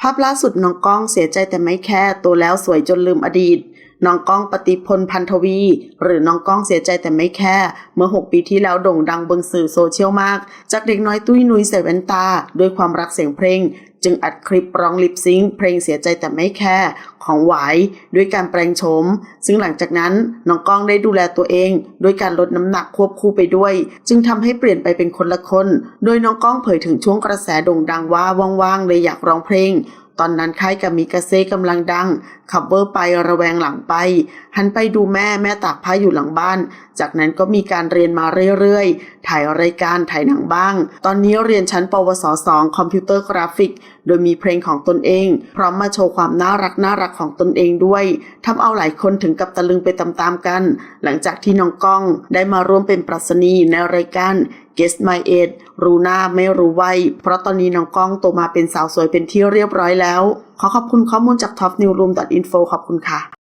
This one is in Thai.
ภาพล่าสุดน้องก้องเสียใจแต่ไม่แค่ตัวแล้วสวยจนลืมอดีต น้องก้องปฏิพลพันธวี หรือน้องก้องเสียใจแต่ไม่แค่ เมื่อ 6 ปีที่แล้วโด่งดังบนสื่อโซเชียลมาก จากเด็กน้อยตุ้ยนุ้ยใส่แว่นตา ด้วยความรักเสียงเพลง จึงอัดคลิปร้องลิปซิงค์เพลงเสียใจแต่ไม่แค่ของหวายด้วยการแปลงโฉมซึ่งหลังจากนั้นน้องก้องได้ดูแลตัวเองด้วยการลดน้ำหนักควบคู่ไปด้วย จึงทำให้เปลี่ยนไปเป็นคนละคน โดยน้องก้องเผยถึงช่วงกระแสโด่งดังว่าว่างๆเลยอยากร้องเพลง ตอนนั้นค่ายกับมิกาเซ่กำลังดัง ขับเบอร์ไประแวงหลังไป หันไปดูแม่แม่ตากผ้าอยู่หลังบ้าน จากนั้นก็มีการเรียนมาเรื่อยๆ ถ่ายรายการถ่ายหนังบ้าง ตอนนี้เรียนชั้นปวส2คอมพิวเตอร์กราฟิก โดยมีเพลงของตนเอง พร้อมมาโชว์ความน่ารักน่ารักของตนเองด้วยทำเอาหลายคนถึงกับตะลึงไปตามๆกัน หลังจากที่น้องก้องได้มาร่วมเป็นปรัชนีในรายการ Guess My Age รู้หน้าไม่รู้วัยเพราะตอนนี้น้องก้องโตมาเป็นสาวสวยเป็นที่เรียบร้อยแล้ว ขอขอบคุณข้อมูลจาก topnewroom.info ขอบคุณค่ะ